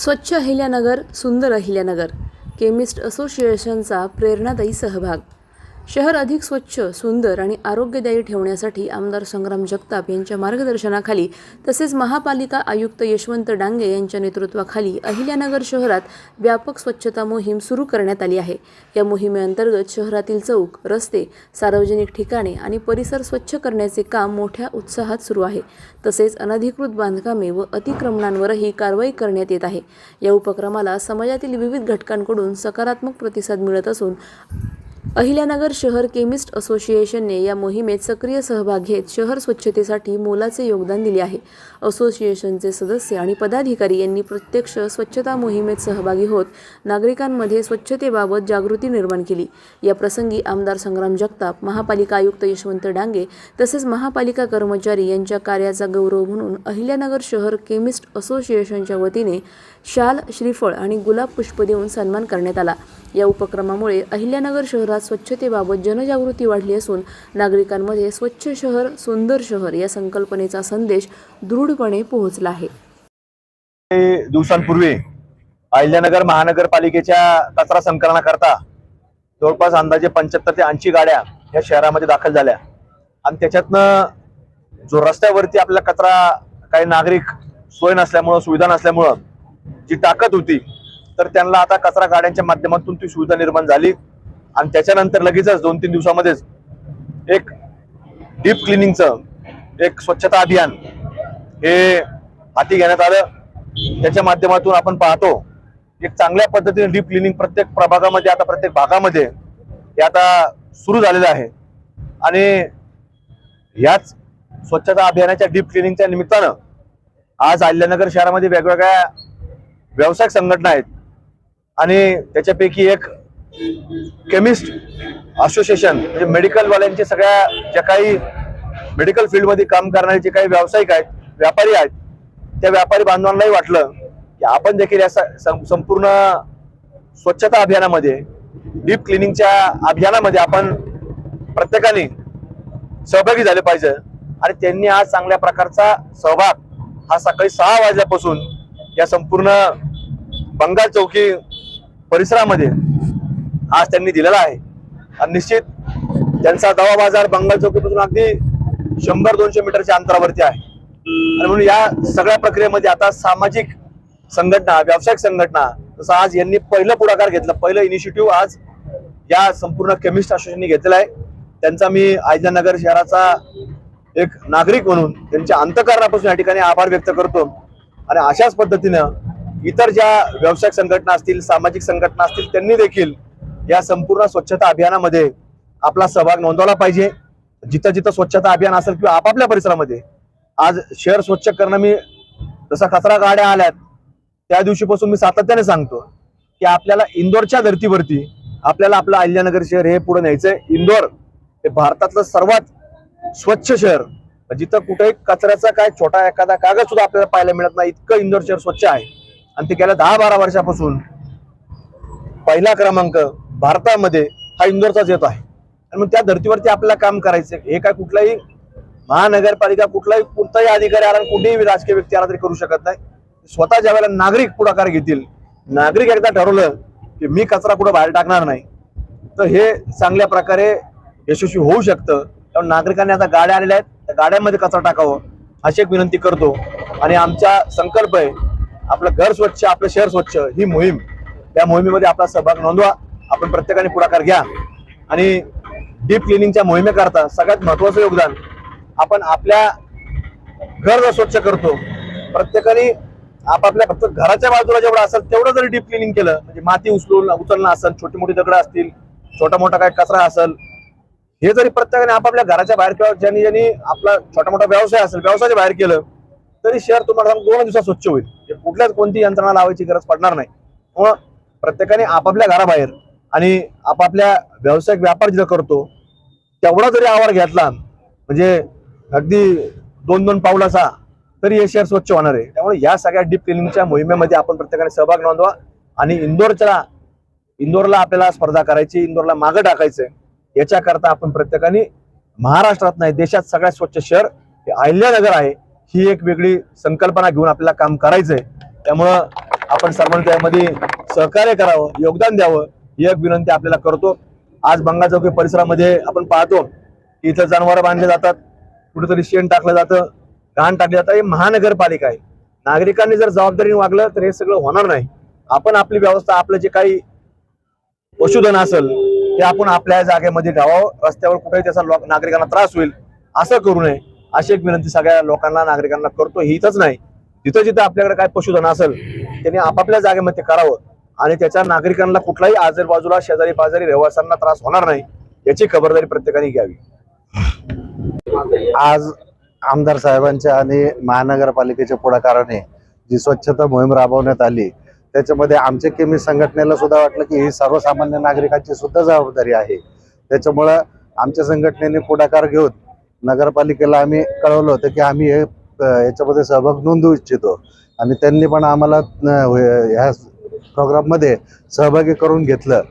स्वच्छ अहिल्यानगर सुंदर अहिल्यानगर केमिस्ट असोसिएशनचा प्रेरणादायी सहभाग. शहर अधिक स्वच्छ सुंदर आणि आरोग्यदायी ठेवण्यासाठी आमदार संग्राम जगताप यांच्या मार्गदर्शनाखाली तसेच महापालिका आयुक्त यशवंत डांगे यांच्या नेतृत्वाखाली अहिल्यानगर शहरात व्यापक स्वच्छता मोहीम सुरू करण्यात आली आहे. या मोहिमेअंतर्गत शहरातील चौक रस्ते सार्वजनिक ठिकाणे आणि परिसर स्वच्छ करण्याचे काम मोठ्या उत्साहात सुरू आहे. तसेच अनधिकृत बांधकामे व अतिक्रमणांवरही कारवाई करण्यात येत आहे. या उपक्रमाला समाजातील विविध घटकांकडून सकारात्मक प्रतिसाद मिळत असून अहिल्यानगर शहर केमिस्ट असोसिएशनने या मोहिमेत सक्रिय सहभाग घेत शहर स्वच्छतेसाठी मोलाचे योगदान दिले आहे. असोसिएशनचे सदस्य आणि पदाधिकारी यांनी प्रत्यक्ष स्वच्छता मोहिमेत सहभागी होत नागरिकांमध्ये स्वच्छतेबाबत जागृती निर्माण केली. या प्रसंगी आमदार संग्राम जगताप महापालिका आयुक्त यशवंत डांगे तसेच महापालिका कर्मचारी यांच्या कार्याचा गौरव म्हणून अहिल्यानगर शहर केमिस्ट असोसिएशनच्या वतीने शाल श्रीफळ आणि गुलाब पुष्प देऊन सन्मान करण्यात आला. या उपक्रमामुळे अहिल्यानगर शहरात स्वच्छतेबाबत जनजागृती वाढली असून नागरिकांमध्ये स्वच्छ शहर सुंदर शहर या संकल्पनेचा संदेश दृढपणे पोहोचला आहे. दिवसांपूर्वी अहिल्यानगर महानगरपालिकेच्या कचरा संकलनाकरता जवळपास अंदाजे पंच्याहत्तर ते ऐंशी गाड्या या शहरामध्ये दाखल झाल्या. आणि त्याच्यातनं जो रस्त्यावरती आपला कचरा काही नागरिक सोय नसल्यामुळं सुविधा नसल्यामुळं जी ताकद होती तर त्यांना आता कचरा गाड्यांच्या माध्यमातून ती सुविधा निर्माण झाली. आणि त्याच्यानंतर लगेचच दोन तीन दिवसामध्येच एक डीप क्लिनिंगचं एक स्वच्छता अभियान हे हाती घेण्यात आलं. त्याच्या माध्यमातून आपण पाहतो एक चांगल्या पद्धतीने डीप क्लिनिंग प्रत्येक प्रभागामध्ये आता प्रत्येक भागामध्ये हे आता सुरू झालेलं आहे. आणि याच स्वच्छता अभियानाच्या डीप क्लिनिंगच्या निमित्तानं आज अहिल्यानगर शहरामध्ये वेगवेगळ्या व्यावसायिक संघटना आहेत. आणि त्याच्यापैकी एक केमिस्ट असोसिएशन म्हणजे मेडिकलवाल्यांचे सगळ्या ज्या काही मेडिकल फील्डमध्ये काम करणारे जे काही व्यावसायिक आहेत व्यापारी आहेत त्या व्यापारी बांधवांनाही वाटलं की आपण देखील या स- संपूर्ण स्वच्छता अभियानामध्ये डीप क्लिनिंगच्या अभियानामध्ये आपण प्रत्येकाने सहभागी झाले पाहिजे. आणि त्यांनी आज चांगल्या प्रकारचा सहभाग हा सकाळी सहा वाजल्यापासून या संपूर्ण बंगाल चौकी परिसरामध्ये आज त्यांनी दिलेला आहे. आणि निश्चित त्यांचा दवा बाजार बंगाल चौकीपासून अगदी शंभर दोनशे मीटरच्या अंतरावरती आहे. आणि म्हणून या सगळ्या प्रक्रियेमध्ये आता सामाजिक संघटना व्यावसायिक संघटना जसं आज यांनी पहिलं पुढाकार घेतला पहिलं इनिशिएटिव्ह आज या संपूर्ण केमिस्ट असोसिएशनने घेतलेला आहे. त्यांचा मी आयजनगर शहराचा एक नागरिक म्हणून त्यांच्या अंतकरणापासून या ठिकाणी आभार व्यक्त करतो. आणि अशाच पद्धतीनं इतर ज्या व्यावसायिक संघटना असतील सामाजिक संघटना असतील त्यांनी देखील या संपूर्ण स्वच्छता अभियानामध्ये आपला सहभाग नोंदवला पाहिजे. जिथं जिथं स्वच्छता अभियान असेल किंवा आपापल्या परिसरामध्ये आज शहर स्वच्छ करणं मी जसा कचरा गाड्या आल्यात त्या दिवशीपासून मी सातत्याने सांगतो की आपल्याला इंदोरच्या धर्तीवरती आपल्याला आपलं अहिल्यानगर शहर हे पुढे न्यायचंय. इंदोर हे भारतातलं सर्वात स्वच्छ शहर. जिथं कुठेही कचऱ्याचा काय छोटा एखादा कागद सुद्धा आपल्याला पाहायला मिळत नाही इतकं इंदोर शहर स्वच्छ आहे. आणि ते गेल्या दहा बारा वर्षापासून पहिला क्रमांक भारतामध्ये हा इंदोरचाच येतो आहे. आणि मग त्या धर्तीवरती आपल्याला काम करायचं हे काय कुठलाही महानगरपालिका कुठलाही कोणताही अधिकारी आला कुठेही राजकीय व्यक्ती आला तरी करू शकत नाही. स्वतः ज्या वेळेला नागरिक पुढाकार घेतील नागरिक एकदा ठरवलं की मी कचरा कुठं बाहेर टाकणार नाही तर हे चांगल्या प्रकारे यशस्वी होऊ शकतं. त्यामुळे नागरिकांनी आता गाड्या आलेल्या आहेत. त्या गाड्यांमध्ये कचरा टाकावं अशी एक विनंती करतो. आणि आमचा संकल्प आहे आपलं घर स्वच्छ आपलं शहर स्वच्छ ही मोहीम. त्या मोहिमेमध्ये आपला सहभाग नोंदवा आपण प्रत्येकाने पुढाकार घ्या. आणि डीप क्लिनिंगच्या मोहिमेकरता सगळ्यात महत्वाचं योगदान आपण आपल्या घर जर स्वच्छ करतो प्रत्येकाने आपापल्या फक्त घराच्या बाजूला जेवढं असेल तेवढं जरी डीप क्लिनिंग केलं म्हणजे माती उचलून उचलणं असेल छोटी मोठी दगडं असतील छोटा मोठा काय कचरा असेल हे जरी प्रत्येकाने आपापल्या घराच्या बाहेर किंवा ज्यांनी ज्यांनी आपला छोटा मोठा व्यवसाय असेल व्यवसायाच्या बाहेर केलं तरी शहर तुम्हाला दोन दिवसात स्वच्छ होईल. म्हणजे कुठल्याच कोणती यंत्रणा लावायची गरज पडणार नाही. मग प्रत्येकाने आपापल्या घराबाहेर आणि आपापल्या व्यावसायिक व्यापार जिथं करतो तेवढा जरी आवार घेतला म्हणजे अगदी दोन दोन पावलाचा तरी हे शहर स्वच्छ होणार आहे. त्यामुळे या सगळ्या डीप क्लिनिंगच्या मोहिमेमध्ये आपण प्रत्येकाने सहभाग नोंदवा आणि इंदोरच्या इंदोरला आपल्याला स्पर्धा करायची इंदोरला मागं टाकायचंय. याच्याकरता आपण प्रत्येकाने महाराष्ट्रात नाही देशात सगळ्यात स्वच्छ शहर हे अहिल्यानगर आहे. ही एक वेगळी संकल्पना घेऊन आपल्याला काम करायचंय. त्यामुळं आपण सर्वांनी त्यामध्ये सहकार्य करावं योगदान द्यावं ही एक विनंती आपल्याला करतो. आज बंगा चौकी परिसरामध्ये आपण पाहतो की इथं जनावरं बांधले जातात कुठेतरी शेण टाकलं जातं घाण टाकलं जातं. हे महानगरपालिका आहे. नागरिकांनी जर जबाबदारीने वागलं तर हे सगळं होणार नाही. आपण आपली व्यवस्था आपलं जे काही पशुधन असेल ते आपण आपल्या जागेमध्ये ठेवावं. रस्त्यावर कुठेही त्याचा नागरिकांना त्रास होईल असं करू नये. अशी एक विनंती सगळ्या लोकांना नागरिकांना करतो. ही इथंच नाही. जिथं जिथं आपल्याकडे काय पशुधन असेल त्यांनी आपापल्या जागेमध्ये करावं. आणि त्याच्या नागरिकांना कुठलाही आजूबाजूला शेजारी पाजारी रहिवाशांना त्रास होणार नाही याची खबरदारी प्रत्येकाने घ्यावी. आज आमदार साहेबांच्या आणि महानगरपालिकेच्या पुढाकाराने जी स्वच्छता मोहीम राबवण्यात आली त्याच्यामध्ये आमच्या केमी संघटनेला सुद्धा वाटलं की ही सर्वसामान्य नागरिकांची सुद्धा जबाबदारी आहे. त्याच्यामुळं आमच्या संघटनेने पुढाकार घेऊन नगरपालिकेला आम्ही कळवलं होतं की आम्ही हे याच्यामध्ये सहभाग नोंदवू इच्छितो. आणि त्यांनी पण आम्हाला ह्या प्रोग्राममध्ये सहभागी करून घेतलं.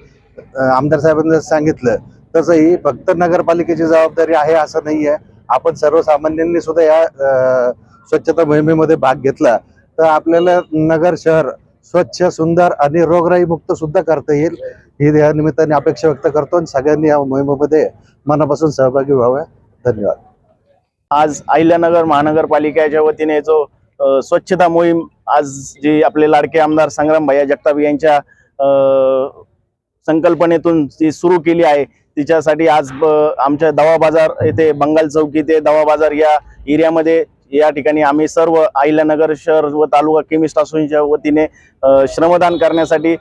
आमदार साहेबांनी सांगितलं तसं ही फक्त नगरपालिकेची जबाबदारी आहे असं नाही आहे आपण सर्वसामान्यांनी सुद्धा या स्वच्छता मोहिमेमध्ये भाग घेतला. तर आपल्याला नगर शहर स्वच्छ सुंदर आणि रोगराई मुक्त सुद्धा करता येईल. ही या निमित्ताने अपेक्षा व्यक्त करतो आणि सगळ्यांनी या मोहिमेमध्ये मनापासून सहभागी व्हावं. धन्यवाद. आज अहिल्यानगर महानगरपालिकेच्या वतीने जो स्वच्छता मोहीम आज जी आपले लाडके आमदार संग्राम भैया जगताप यांच्या संकल्पनेतून जी सुरू केली आहे. तिच्यासाठी आज ब- आमच्या दवा बाजार येथे बंगाल चौकी ते दवा बाजार या एरियामध्ये या ठिकाणी आम्ही सर्व अहिल्यानगर शहर व तालुका केमिस्ट असोसिएशनच्या वतीने श्रमदान करण्यासाठी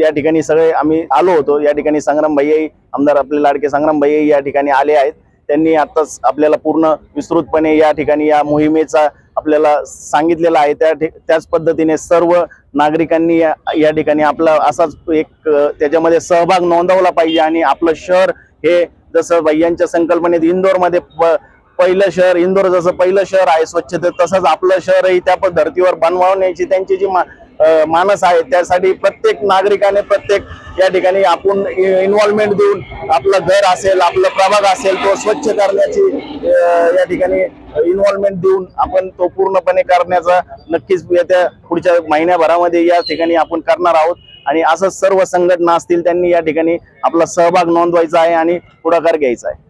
या ठिकाणी सगळे आम्ही आलो होतो. या ठिकाणी संग्राम भाई आमदार आपले लाडके संग्राम भाई या ठिकाणी आले आहेत. त्यांनी आताच आपल्याला पूर्ण विस्तृतपणे या ठिकाणी या मोहिमेचा आपल्याला सांगितलेला आहे. त्या त्याच पद्धतीने सर्व नागरिकांनी या ठिकाणी आपला असाच एक त्याच्यामध्ये सहभाग नोंदवला पाहिजे आणि आपलं शहर हे जसं भैयांच्या संकल्पनेत इंदोरमध्ये प- पहिलं शहर इंदोर जसं पहिलं शहर आहे स्वच्छतेत तसंच आपलं शहरही त्या धर्तीवर बनवण्याची त्यांची जी मा- मानस आहे त्यासाठी प्रत्येक नागरिकाने प्रत्येक या ठिकाणी आपण इन्व्हॉल्वमेंट देऊन आपलं घर असेल आपलं प्रभाग असेल तो स्वच्छ करण्याची या ठिकाणी इन्व्हॉल्वमेंट देऊन आपण तो पूर्णपणे करण्याचा नक्कीच येत्या पुढच्या महिन्याभरामध्ये या ठिकाणी आपण करणार आहोत. आणि असं सर्व संघटना असतील त्यांनी या ठिकाणी आपला सहभाग नोंदवायचा आहे आणि पुढाकार घ्यायचा आहे.